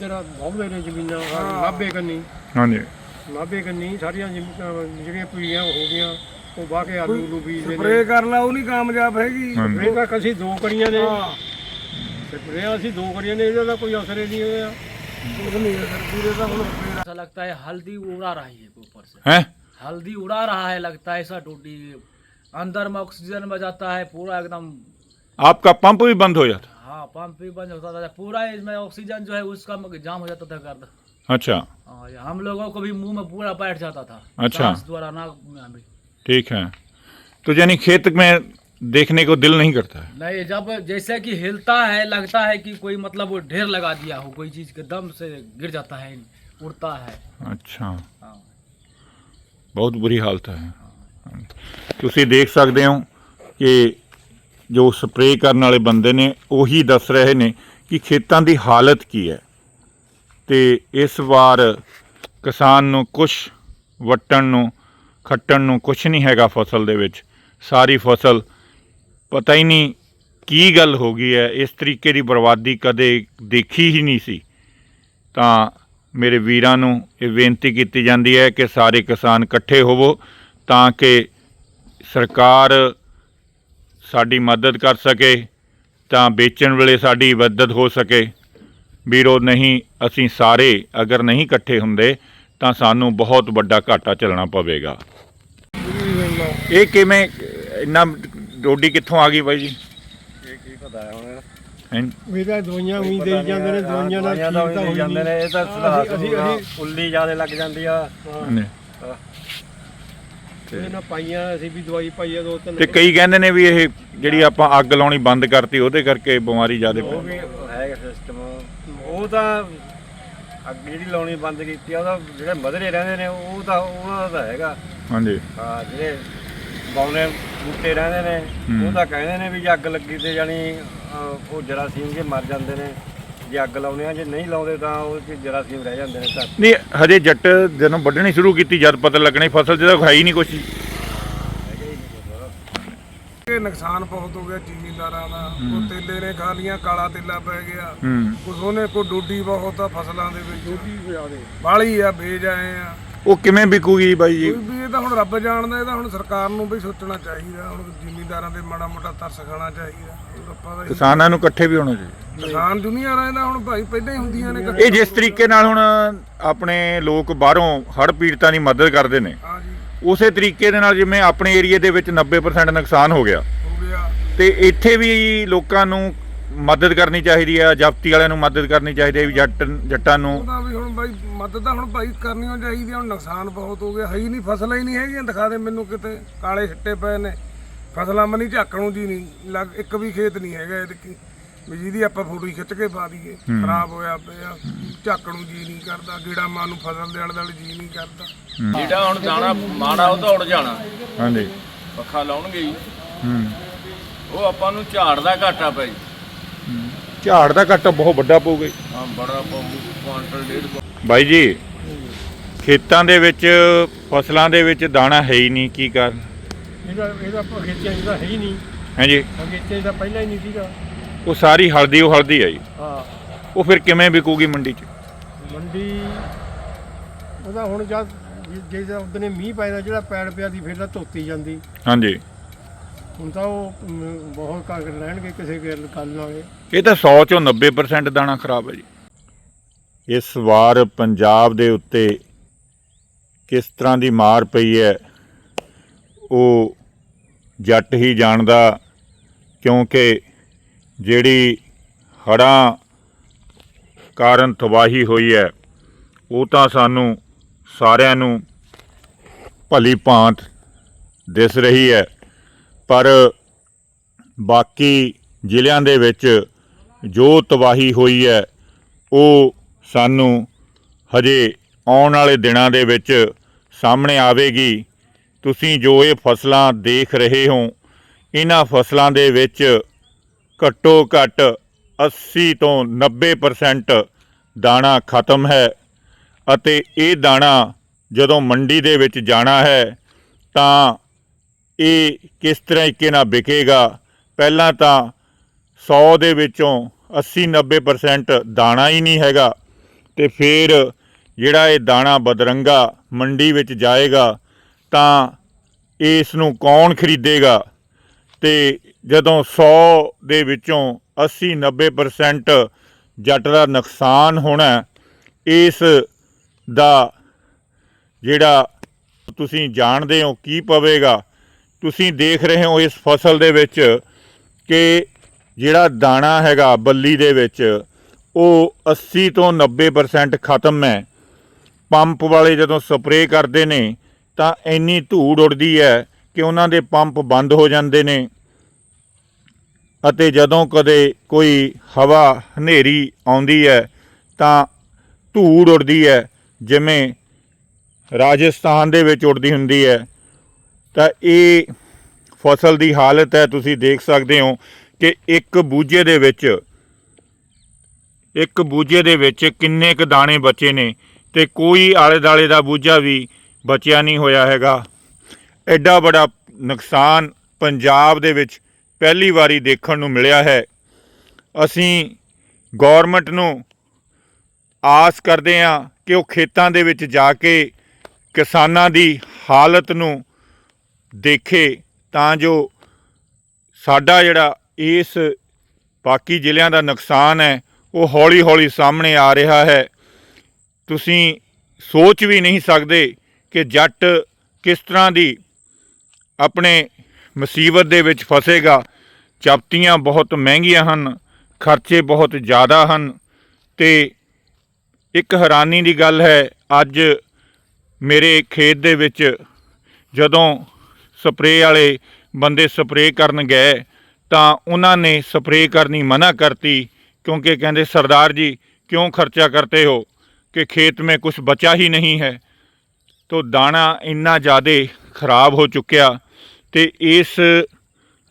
ਇੱਧਰ ਬਹੁਤੇ ਨੇ ਜ਼ਮੀਨਾਂ ਨਾਭੇ ਕੰਨੀ ਹਾਂਜੀ ਨਾਭੇ ਕੰਨੀ ਸਾਰੀਆਂ ਜ਼ਮੀਨਾਂ ਜਿਹੜੀਆਂ ਪੀੜੀਆਂ ਹੋ ਗਈਆਂ ਉਹ ਵਾਹ ਕੇ ਆਲੂ ਨੂੰ ਬੀਜਦੇ ਨੇ ਸਪਰੇ ਕਰ ਲਾ ਉਹ ਨਹੀਂ ਕਾਮਯਾਬ ਹੈਗੀ ਹਾਂਜੀ ਸਪਰੇਅ ਤਾਂ ਅਸੀਂ ਦੋ ਕਰੀਆਂ ਨੇ ਹਾਂ ਸਪਰੇਅ ਅਸੀਂ ਦੋ ਕਰੀਆਂ ਨੇ ਇਹਦਾ ਤਾਂ ਕੋਈ ਅਸਰ ਹੀ ਨਹੀਂ ਹੋਇਆ ਕੁਝ ਨਹੀਂ ਹੈ ਸਰ ਪੂਰੇ ਤਾਂ ਹੁਣ ਸਪਰੇ ऐसा लगता है हल्दी उड़ा रही है ऊपर से ਹੈ हल्दी उड़ा रहा है लगता है ऐसा टूटी अंदर में ऑक्सीजन में जाता है पूरा एकदम आपका पंप भी बंद हो जाता हाँ पंप भी बंद होता था पूरा इसमें ऑक्सीजन जो है उसका जाम हो जाता था गर्द अच्छा हाँ, ये हम लोगों को भी मुंह में पूरा बैठ जाता था अच्छा। सांस द्वारा नाक में भी ठीक है तो यानी खेत में देखने को दिल नहीं करता है नहीं जब जैसे कि हिलता है लगता है कि कोई मतलब वो ढेर लगा दिया हो कोई चीज के दम से गिर जाता है उड़ता है ਅੱਛਾ हाँ ਬਹੁਤ ਬੁਰੀ ਹਾਲਤ ਹੈ ਤੁਸੀਂ ਦੇਖ ਸਕਦੇ ਹੋ ਕਿ ਜੋ ਸਪਰੇਅ ਕਰਨ ਵਾਲੇ ਬੰਦੇ ਨੇ, ਉਹੀ ਦੱਸ ਰਹੇ ਨੇ ਕਿ ਖੇਤਾਂ ਦੀ ਹਾਲਤ ਕੀ ਹੈ। ਤੇ ਇਸ ਵਾਰ ਕਿਸਾਨ ਨੂੰ ਕੁਝ ਵਟਣ ਨੂੰ, ਖੱਟਣ ਨੂੰ ਕੁਝ ਨਹੀਂ ਹੈਗਾ ਫਸਲ ਦੇ ਵਿੱਚ। ਸਾਰੀ ਫਸਲ ਪਤਾ ਹੀ ਨਹੀਂ ਕੀ ਗੱਲ ਹੋ ਗਈ ਹੈ। ਇਸ ਤਰੀਕੇ ਦੀ ਬਰਬਾਦੀ ਕਦੇ ਦੇਖੀ ਹੀ ਨਹੀਂ ਸੀ। ਤਾਂ ਮੇਰੇ ਵੀਰਾਂ ਨੂੰ ਇਹ ਬੇਨਤੀ ਕੀਤੀ ਜਾਂਦੀ ਹੈ ਕਿ ਸਾਰੇ ਕਿਸਾਨ ਇਕੱਠੇ ਹੋਵੋ ਤਾਂ ਕਿ ਸਰਕਾਰ ਸਾਡੀ ਮਦਦ ਕਰ ਸਕੇ ਤਾਂ ਵੇਚਣ ਵੇਲੇ ਸਾਡੀ ਮਦਦ ਹੋ ਸਕੇ। ਵੀਰੋ ਨਹੀਂ ਅਸੀਂ ਸਾਰੇ ਅਗਰ ਨਹੀਂ ਇਕੱਠੇ ਹੁੰਦੇ ਤਾਂ ਸਾਨੂੰ ਬਹੁਤ ਵੱਡਾ ਘਾਟਾ ਚੱਲਣਾ ਪਵੇਗਾ। ਇਹ ਕਿਵੇਂ ਇੰਨਾ ਰੋਡੀ ਕਿੱਥੋਂ ਆ ਗਈ ਬਾਈ ਜੀ? ਇਹ ਕੀ ਪਤਾ ਹੈ? ਹੁਣ? ਇਹਦਾ ਦਵਾਈਆਂ ਵੀ ਦੇਈ ਜਾਂਦੇ ਨੇ ਦਵਾਈਆਂ ਨਾਲ ਠੀਕ ਤਾਂ ਹੋਈ ਜਾਂਦੇ ਨੇ ਇਹ ਤਾਂ ਸੁਧਾਰ ਉੱਲੀ ਜਿਆਦੇ ਲੱਗ ਜਾਂਦੀ ਆ। ਇਹਨਾਂ ਪਾਈਆਂ ਅਸੀਂ ਵੀ ਦਵਾਈ ਪਾਈ ਆ ਦੋ ਤਿੰਨ ਤੇ ਕਈ ਕਹਿੰਦੇ ਨੇ ਵੀ ਇਹ ਜਿਹੜੀ ਆਪਾਂ ਅੱਗ ਲਾਉਣੀ ਬੰਦ ਕਰਤੀ ਉਹਦੇ ਕਰਕੇ ਬਿਮਾਰੀ ਜ਼ਿਆਦਾ ਉਹ ਵੀ ਹੈਗਾ ਸਿਸਟਮ ਉਹ ਤਾਂ ਅੱਗ ਜਿਹੜੀ ਲਾਉਣੀ ਬੰਦ ਕੀਤੀ ਆ ਉਹਦਾ ਜਿਹੜੇ ਮਧਰੇ ਰਹਿੰਦੇ ਨੇ ਉਹ ਤਾਂ ਉਹਨਾਂ ਦਾ ਤਾਂ ਹੈਗਾ। ਹਾਂਜੀ। ਹਾਂ ਜਿਹੜੇ ਬੌਨੇ ਬੂਟੇ ਰਹਿੰਦੇ ਨੇ। ਉਹ ਤਾਂ ਕਹਿੰਦੇ ਨੇ ਵੀ ਜੇ ਅੱਗ ਲੱਗੀ ਤੇ ਜਾਨੀ ਉਹ ਜਰਾਸੀਮ ਜੇ ਮਰ ਜਾਂਦੇ ਨੇ। ਜੇ ਅੱਗ ਲਾਉਨੇ ਆ ਜੇ ਨਹੀਂ ਲਾਉਂਦੇ ਤਾਂ ਉਹ ਚ ਜਰਾਸੀਮ ਰਹਿ ਜਾਂਦੇ ਨੇ ਤਾਂ ਨਹੀਂ ਹਜੇ ਜੱਟ ਜਦੋਂ ਵੱਢਣੀ ਸ਼ੁਰੂ ਕੀਤੀ ਜਦ ਪਤਾ ਲੱਗਣਾ ਸੀ ਫਸਲ 'ਚ ਤਾਂ ਹੈ ਹੀ ਨਹੀਂ ਕੁਛ। ਜੀ। ਇਹ ਨੁਕਸਾਨ ਬਹੁਤ ਹੋ ਗਿਆ ਜ਼ਿਮੀਂਦਾਰਾਂ ਦਾ। ਉਹ ਤੇਲੇ ਨੇ ਖਾ ਲੀਆਂ ਕਾਲਾ ਤੇਲਾ ਪੈ ਗਿਆ। ਹੂੰ। ਕੁਛ ਉਹਨੇ ਕੋ ਡੋਡੀ ਬਹੁਤ ਆ ਫਸਲਾਂ ਦੇ ਵਿੱਚ। ਡੋਡੀ ਜ਼ਿਆਦੇ ਬਾਲੀ ਆ ਬੇਜ ਆਏ ਆ। ਉਹ ਕਿਵੇਂ ਵਿਕੂਗੀ ਬਾਈ ਜੀ? ਕੋਈ ਵੀ ਇਹ ਤਾਂ ਹੁਣ ਰੱਬ ਜਾਣਦਾ ਇਹ ਤਾਂ ਹੁਣ ਸਰਕਾਰ ਨੂੰ ਵੀ ਸੋਚਣਾ ਚਾਹੀਦਾ ਹੁਣ ਜ਼ਿਮੀਂਦਾਰਾਂ ਦੇ ਮਾੜਾ ਮੋਟਾ ਤਰਸ ਖਾਣਾ ਚਾਹੀਦਾ। ਆਪਾਂ ਦਾ ਕਿਸਾਨਾਂ ਨੂੰ ਇਕੱਠੇ ਵੀ ਹੋਣਾ ਚਾਹੀਦਾ। ਕਿਸਾਨ ਦੁਨੀਆ ਰਹਿੰਦਾ ਹੁਣ ਭਾਈ ਪਹਿਲਾਂ ਹੀ ਹੁੰਦੀਆਂ ਨੇ। ਇਹ ਜਿਸ ਤਰੀਕੇ ਨਾਲ ਹੁਣ ਆਪਣੇ ਲੋਕ ਬਾਹਰੋਂ ਹੜ੍ਹ ਪੀੜਤਾਂ ਦੀ ਮਦਦ ਕਰਦੇ ਨੇ ਹਾਂ ਜੀ। ਉਸੇ ਤਰੀਕੇ ਦੇ ਨਾਲ ਜਿਵੇਂ ਆਪਣੇ ਏਰੀਏ ਦੇ ਵਿੱਚ 90% ਨੁਕਸਾਨ ਹੋ ਗਿਆ। ਹੋ ਗਿਆ। ਤੇ ਇੱਥੇ ਵੀ ਲੋਕਾਂ ਨੂੰ ਮਦਦ ਕਰਨੀ ਚਾਹੀਦੀ ਹੈ ਜਪਤੀ ਵਾਲਿਆਂ ਨੂੰ ਮਦਦ ਕਰਨੀ ਚਾਹੀਦੀ ਹੈ ਵੀ ਜੱਟ ਜੱਟਾਂ ਨੂੰ। ਉਹਦਾ ਵੀ ਹੁਣ ਭਾਈ ਮਦਦ ਤਾਂ ਹੁਣ ਭਾਈ ਕਰਨੀ ਓ ਚਾਹੀਦੀ ਆ, ਹੁਣ ਨੁਕਸਾਨ ਬਹੁਤ ਹੋ ਗਿਆ। ਹੈ ਹੀ ਨਹੀਂ ਫਸਲਾਂ ਹੀ ਨਹੀਂ ਹੈਗੀਆਂ ਦਿਖਾ ਦੇ ਮੈਨੂੰ ਕਿਤੇ। ਕਾਲੇ ਛਿੱਟੇ ਪਏ ਨੇ। ਫਸਲਾਂ ਮਨੀ ਝਾਕਣ ਨੂੰ ਜੀ ਨਹੀਂ ਲੱਗ ਇੱਕ ਵੀ ਖੇਤ ਨਹੀਂ ਹੈਗਾ ਇਹਦੇ ਕੀ। ਵੀ ਜਿਹਦੀ ਆਪਾਂ ਫੋਟੋ ਹੀ ਖਿੱਚ ਕੇ ਪਾ ਦਈਏ ਖਰਾਬ ਹੋਇਆ ਪਿਆ ਝਾਕਣ ਨੂੰ ਜੀ ਨਹੀਂ ਕਰਦਾ ਗੀੜਾ ਮਾਂ ਨੂੰ ਫਸਲ ਦੇ ਆਲੇ ਦੁਆਲੇ ਜੀ ਨਹੀਂ ਕਰਦਾ। ਜਿਹੜਾ ਹੁਣ ਦਾਣਾ ਮਾੜਾ ਉਹ ਤਾਂ ਉੜ ਜਾਣਾ। ਹਾਂਜੀ। ਪੱਖਾ ਲਾਉਣਗੇ ਹੀ। ਹੂੰ। ਉਹ ਆਪਾਂ ਨੂੰ ਝਾੜ ਦਾ ਘਾਟਾ ਪੈ ਜੀ ਝਾੜ ਦਾ ਘੱਟ ਬਹੁਤ ਵੱਡਾ ਪਊਗਾ ਜੀ। ਹਾਂ ਬੜਾ ਪਊ ਕੁਆਂਟਲ ਡੇਢ। ਬਾਈ ਜੀ ਖੇਤਾਂ ਦੇ ਵਿੱਚ ਫਸਲਾਂ ਦੇ ਵਿੱਚ ਦਾਣਾ ਹੈ ਹੀ ਨਹੀਂ ਕੀ ਕਾਰਨ? ਇਹਦਾ ਇਹਦਾ ਬਗੀਚੇ ਤਾਂ ਹੈ ਹੀ ਨਹੀਂ। ਹਾਂਜੀ। ਬਗੀਚੇ ਤਾਂ ਪਹਿਲਾਂ ਹੀ ਨਹੀਂ ਸੀਗਾ। ਉਹ ਸਾਰੀ ਹਲਦੀ ਉਹ ਹਲਦੀ ਆ ਜੀ ਹਾਂ। ਉਹ ਫਿਰ ਕਿਵੇਂ ਵਿਕੂਗੀ ਮੰਡੀ 'ਚ? ਮੰਡੀ ਉਹਦਾ ਹੁਣ ਜਦ ਜੇ ਜੇ ਉਹਦਨੇ ਮੀਂਹ ਪੈਦਾ ਜਿਹੜਾ ਪੈੜ ਪਿਆ ਦੀ ਫਿਰ ਤਾਂ ਧੋਤੀ ਜਾਂਦੀ। ਹਾਂਜੀ। ਹੁਣ ਤਾਂ ਉਹ ਅਮ, ਬਹੁਤ ਕਾਗਰ ਰਹਿਣਗੇ ਕਿਸੇ ਗੱਲ ਗੱਲ ਨਾਲੇ ਇਹ ਤਾਂ 100 ਚੋਂ 90% ਦਾਣਾ ਖਰਾਬ ਹੈ ਜੀ। ਇਸ ਵਾਰ ਪੰਜਾਬ ਦੇ ਉੱਤੇ ਕਿਸ ਤਰ੍ਹਾਂ ਦੀ ਮਾਰ ਪਈ ਹੈ ਉਹ ਜੱਟ ਹੀ ਜਾਣਦਾ ਕਿਉਂਕਿ ਜਿਹੜੀ ਹੜ੍ਹਾਂ ਕਾਰਨ ਤਬਾਹੀ ਹੋਈ ਹੈ ਉਹ ਤਾਂ ਸਾਨੂੰ ਸਾਰਿਆਂ ਨੂੰ ਭਲੀ ਭਾਂਤ ਦਿਸ ਰਹੀ ਹੈ। ਪਰ ਬਾਕੀ ਜ਼ਿਲ੍ਹਿਆਂ ਦੇ ਵਿੱਚ ਜੋ ਤਬਾਹੀ ਹੋਈ ਹੈ, ਉਹ ਸਾਨੂੰ ਹਜੇ ਆਉਣ ਵਾਲੇ ਦਿਨਾਂ ਦੇ ਵਿੱਚ ਸਾਹਮਣੇ ਆਵੇਗੀ। ਤੁਸੀਂ ਜੋ ਇਹ ਫਸਲਾਂ ਦੇਖ ਰਹੇ ਹੋ, ਇਹਨਾਂ ਫਸਲਾਂ ਦੇ ਵਿੱਚ ਘੱਟੋ ਘੱਟ 80 ਤੋਂ 90% ਦਾਣਾ ਖਤਮ ਹੈ ਅਤੇ ਇਹ ਦਾਣਾ ਜਦੋਂ ਮੰਡੀ ਦੇ ਵਿੱਚ ਜਾਣਾ ਹੈ, ਤਾਂ ਇਹ ਕਿਸ ਤਰੀਕੇ ਨਾਲ ਵਿਕੇਗਾ? ਪਹਿਲਾਂ ਤਾਂ 100 ਦੇ ਵਿੱਚੋਂ 80 90% ਦਾਣਾ ਹੀ ਨਹੀਂ ਹੈਗਾ। ਤੇ ਫਿਰ ਜਿਹੜਾ ਇਹ ਦਾਣਾ ਬਦਰੰਗਾ ਮੰਡੀ ਵਿੱਚ ਜਾਏਗਾ, ਤਾਂ ਇਸ ਨੂੰ ਕੌਣ ਖਰੀਦੇਗਾ? ਤੇ ਜਦੋਂ 100 ਦੇ ਵਿੱਚੋਂ 80 90% ਜੱਟ ਦਾ ਨੁਕਸਾਨ ਹੋਣਾ, ਇਸ ਦਾ ਜਿਹੜਾ ਤੁਸੀਂ ਜਾਣਦੇ ਹੋ ਕੀ ਪਵੇਗਾ? ਤੁਸੀਂ ਦੇਖ ਰਹੇ ਹੋ ਇਸ ਫਸਲ ਦੇ ਵਿੱਚ ਕਿ ਜਿਹੜਾ ਦਾਣਾ ਹੈਗਾ ਬੱਲੀ ਦੇ ਵਿੱਚ, ਉਹ 80 ਤੋਂ 90% ਖਤਮ ਹੈ। ਪੰਪ ਵਾਲੇ ਜਦੋਂ ਸਪਰੇਅ ਕਰਦੇ ਨੇ, ਤਾਂ ਇੰਨੀ ਧੂੜ ਉੱਡਦੀ ਹੈ ਕਿ ਉਹਨਾਂ ਦੇ ਪੰਪ ਬੰਦ ਹੋ ਜਾਂਦੇ ਨੇ। ਅਤੇ ਜਦੋਂ ਕਦੇ ਕੋਈ ਹਵਾ ਹਨੇਰੀ ਆਉਂਦੀ ਹੈ, ਤਾਂ ਧੂੜ ਉੱਡਦੀ ਹੈ, ਜਿਵੇਂ ਰਾਜਸਥਾਨ ਦੇ ਵਿੱਚ ਉੱਡਦੀ ਹੁੰਦੀ ਹੈ। ਤਾਂ ਇਹ ਫਸਲ ਦੀ ਹਾਲਤ ਹੈ, ਤੁਸੀਂ ਦੇਖ ਸਕਦੇ ਹੋ ਕਿ ਇੱਕ ਬੂਝੇ ਦੇ ਵਿੱਚ, ਇੱਕ ਬੂਝੇ ਦੇ ਵਿੱਚ ਕਿੰਨੇ ਕ ਦਾਣੇ ਬਚੇ ਨੇ ਤੇ ਕੋਈ ਆਲੇ ਦਾਲੇ ਦਾ ਬੂਝਾ ਵੀ ਬਚਿਆ ਨਹੀਂ ਹੋਇਆ ਹੈਗਾ। ਐਡਾ ਬੜਾ ਨੁਕਸਾਨ ਪੰਜਾਬ ਦੇ ਵਿੱਚ ਪਹਿਲੀ ਵਾਰੀ ਦੇਖਣ ਨੂੰ ਮਿਲਿਆ ਹੈ। ਅਸੀਂ ਗਵਰਨਮੈਂਟ ਨੂੰ ਆਸ ਕਰਦੇ ਹਾਂ ਕਿ ਉਹ ਖੇਤਾਂ ਦੇ ਵਿੱਚ ਜਾ ਕੇ ਕਿਸਾਨਾਂ ਦੀ ਹਾਲਤ ਨੂੰ ਦੇਖੇ ਤਾਂ ਜੋ ਸਾਡਾ ਜਿਹੜਾ ਇਸ ਬਾਕੀ ਜ਼ਿਲ੍ਹਿਆਂ ਦਾ ਨੁਕਸਾਨ ਹੈ, ਉਹ ਹੌਲੀ-ਹੌਲੀ ਸਾਹਮਣੇ ਆ ਰਿਹਾ ਹੈ। ਤੁਸੀਂ ਸੋਚ ਵੀ ਨਹੀਂ ਸਕਦੇ ਕਿ ਜੱਟ ਕਿਸ ਤਰ੍ਹਾਂ ਦੀ ਆਪਣੇ ਮੁਸੀਬਤ ਦੇ ਵਿੱਚ ਫਸੇਗਾ। ਚਪਤੀਆਂ ਬਹੁਤ ਮਹਿੰਗੀਆਂ ਹਨ, ਖਰਚੇ ਬਹੁਤ ਜ਼ਿਆਦਾ ਹਨ ਤੇ ਇੱਕ ਹੈਰਾਨੀ ਦੀ ਗੱਲ ਹੈ, ਅੱਜ ਮੇਰੇ ਖੇਤ ਦੇ ਵਿੱਚ ਜਦੋਂ ਸਪਰੇਅ ਵਾਲੇ ਬੰਦੇ ਸਪਰੇਅ ਕਰਨ ਗਏ ਤਾਂ ਉਹਨਾਂ ਨੇ ਸਪਰੇਅ ਕਰਨੀ ਮਨਾ ਕਰਤੀ क्योंकि कहते सरदार जी क्यों खर्चा करते हो कि खेत में कुछ बचा ही नहीं है तो दाना ਇੰਨਾ ਜ਼ਿਆਦਾ ਖਰਾਬ ਹੋ ਚੁੱਕਿਆ ਤੇ ਇਸ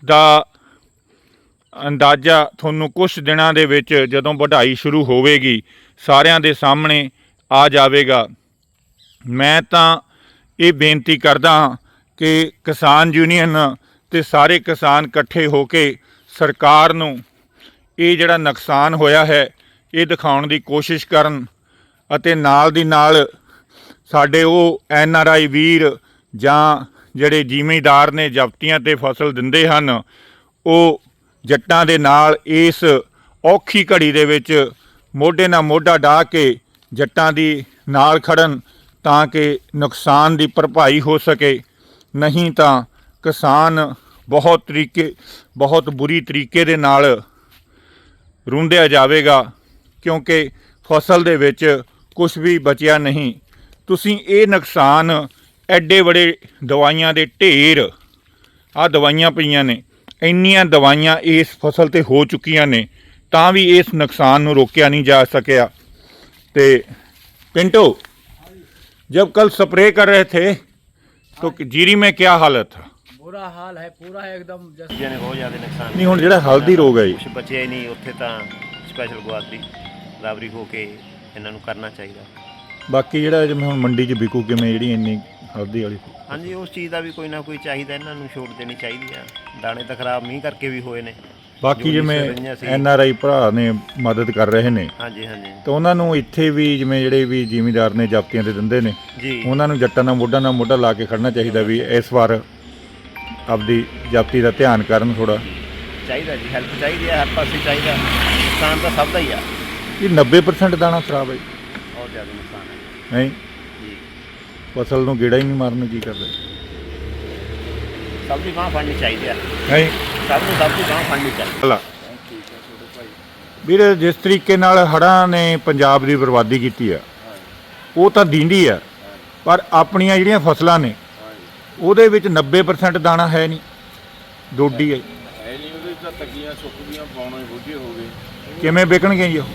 ਦਾ ਅੰਦਾਜ਼ਾ ਤੁਹਾਨੂੰ ਕੁਝ ਦਿਨਾਂ ਦੇ ਵਿੱਚ ਜਦੋਂ ਵਢਾਈ ਸ਼ੁਰੂ ਹੋਵੇਗੀ ਸਾਰਿਆਂ ਦੇ ਸਾਹਮਣੇ ਆ ਜਾਵੇਗਾ ਮੈਂ ਤਾਂ ਇਹ ਬੇਨਤੀ ਕਰਦਾ ਹਾਂ ਕਿ ਕਿਸਾਨ ਯੂਨੀਅਨ ਤੇ ਸਾਰੇ ਕਿਸਾਨ ਇਕੱਠੇ ਹੋ ਕੇ ਸਰਕਾਰ ਨੂੰ ਇਹ ਜਿਹੜਾ ਨੁਕਸਾਨ ਹੋਇਆ ਹੈ, ਇਹ ਦਿਖਾਉਣ ਦੀ ਕੋਸ਼ਿਸ਼ ਕਰਨ ਅਤੇ ਨਾਲ ਦੀ ਨਾਲ ਸਾਡੇ ਉਹ ਐਨ ਆਰ ਆਈ ਵੀਰ ਜਾਂ ਜਿਹੜੇ ਜ਼ਿਮੀਂਦਾਰ ਨੇ ਜ਼ਬਤੀਆਂ ਤੇ ਫਸਲ ਦਿੰਦੇ ਹਨ, ਉਹ ਜੱਟਾਂ ਦੇ ਨਾਲ ਇਸ ਔਖੀ ਘੜੀ ਦੇ ਵਿੱਚ ਮੋਢੇ ਨਾਲ ਮੋਢਾ ਢਾ ਕੇ ਜੱਟਾਂ ਦੀ ਨਾਲ ਖੜਨ ਤਾਂ ਕਿ ਨੁਕਸਾਨ ਦੀ ਭਰਪਾਈ ਹੋ ਸਕੇ। ਨਹੀਂ ਤਾਂ ਕਿਸਾਨ ਬਹੁਤ ਤਰੀਕੇ ਬਹੁਤ ਬੁਰੀ ਤਰੀਕੇ ਦੇ ਨਾਲ ਰੁੰਦਿਆ ਜਾਵੇਗਾ ਕਿਉਂਕਿ ਫਸਲ ਦੇ ਵਿੱਚ ਕੁਝ ਵੀ ਬਚਿਆ ਨਹੀਂ ਤੁਸੀਂ ਇਹ ਨੁਕਸਾਨ ਐਡੇ ਬੜੇ ਦਵਾਈਆਂ ਦੇ ਢੇਰ ਆ ਦਵਾਈਆਂ ਪਈਆਂ ਨੇ ਇੰਨੀਆਂ ਦਵਾਈਆਂ ਇਸ ਫਸਲ ਤੇ ਹੋ ਚੁੱਕੀਆਂ ਨੇ ਤਾਂ ਵੀ ਇਸ ਨੁਕਸਾਨ ਨੂੰ ਰੋਕਿਆ ਨਹੀਂ ਜਾ ਸਕਿਆ ਤੇ पिंटू जब कल स्प्रे कर रहे थे ਤੋ ਜੀਰੀ ਮੇਂ ਕੀ ਹਾਲਤ ਹੈ ਬੁਰਾ ਹਾਲ ਹੈ ਪੂਰਾ ਹੈ ਇੱਕਦਮ ਜਿਹਨੇ ਬਹੁਤ ਜ਼ਿਆਦਾ ਨੁਕਸਾਨ ਨਹੀਂ ਹੁਣ ਜਿਹੜਾ ਹਲਦੀ ਰੋਗ ਹੈ ਕੁਝ ਬਚਿਆ ਹੀ ਨਹੀਂ ਉੱਥੇ ਤਾਂ ਸਪੈਸ਼ਲ ਗੁਆਤੀ ਰਾਬਰੀ ਹੋ ਕੇ ਇਹਨਾਂ ਨੂੰ ਕਰਨਾ ਚਾਹੀਦਾ ਬਾਕੀ ਜਿਹੜਾ ਜਿਵੇਂ ਹੁਣ ਮੰਡੀ 'ਚ ਵਿਕੂ ਕਿਵੇਂ ਜਿਹੜੀ ਇੰਨੀ ਹਲਦੀ ਵਾਲੀ ਹਾਂਜੀ ਉਸ ਚੀਜ਼ ਦਾ ਵੀ ਕੋਈ ਨਾ ਕੋਈ ਚਾਹੀਦਾ ਇਹਨਾਂ ਨੂੰ ਛੋਟ ਦੇਣੀ ਚਾਹੀਦੀ ਆ ਦਾਣੇ ਤਾਂ ਖਰਾਬ ਮੀਂਹ ਕਰਕੇ ਵੀ ਹੋਏ ਨੇ ਬਾਕੀ ਜਿਵੇਂ। ਐਨ ਆਰ ਆਈ ਭਰਾ ਨੇ ਮਦਦ ਕਰ ਰਹੇ ਨੇ। ਹਾਂਜੀ ਹਾਂਜੀ। ਤੇ ਉਹਨਾਂ ਨੂੰ ਇੱਥੇ ਵੀ ਜਿਵੇਂ ਜਿਹੜੇ ਵੀ ਜ਼ਿਮੀਂਦਾਰ ਨੇ ਜਾਪਤੀਆਂ ਤੇ ਦਿੰਦੇ ਨੇ ਉਹਨਾਂ ਨੂੰ ਜੱਟਾਂ ਨਾਲ ਮੋਢਾ ਨਾਲ ਮੋਢਾ ਲਾ ਕੇ ਖੜਨਾ ਚਾਹੀਦਾ ਵੀ ਇਸ ਵਾਰ ਆਪਦੀ ਜਾਪਤੀ ਦਾ ਧਿਆਨ ਕਰਨ ਥੋੜਾ ਚਾਹੀਦਾ ਜੀ ਹੈਲਪ ਚਾਹੀਦੀ ਆ ਹਰ ਪਾਸੇ ਚਾਹੀਦਾ। ਨੁਕਸਾਨ ਤਾਂ ਸਭ ਦਾ ਹੀ ਆ। ਇਹ 90% ਦਾਣਾ ਖਰਾਬ ਹੈ ਜੀ। ਬਹੁਤ ਜ਼ਿਆਦਾ ਨੁਕਸਾਨ ਹੈ। ਨਹੀਂ। ਜੀ। ਫਸਲ ਨੂੰ ਗੇੜਾ ਹੀ ਨਹੀਂ ਮਾਰਨ ਕੀ ਕਰਦੇ। ਸਭ ਦੀ ਬਾਂਹ ਫੜਨੀ ਚਾਹੀਦੀ ਆ। ਨਹੀਂ। ਸਭ ਨੂੰ ਸਭ ਦੀ ਬਾਂਹ ਫੜਨੀ ਚਾਹੀਦੀ। ਹਲਾ ਵੀਰ ਜਿਸ ਤਰੀਕੇ ਨਾਲ ਹੜ੍ਹਾਂ ਨੇ ਪੰਜਾਬ ਦੀ ਬਰਬਾਦੀ ਕੀਤੀ ਆ ਉਹ ਤਾਂ ਦੀਂਦੀ ਆ ਪਰ ਆਪਣੀਆਂ ਜਿਹੜੀਆਂ ਫਸਲਾਂ ਨੇ ਉਹਦੇ ਵਿੱਚ 90% ਦਾਣਾ ਹੈ ਨਹੀਂ ਡੋਡੀ ਹੈ ਹੈ ਨਹੀਂ ਉਹਦੇ ਤਾਂ ਤੱਕੀਆਂ ਸੁੱਕ ਗਈਆਂ ਪਾਉਣੇ ਬੁੱਝੇ ਹੋ ਗਏ। ਕਿਵੇਂ ਵਿਕਣਗੇ ਜੀ ਉਹ?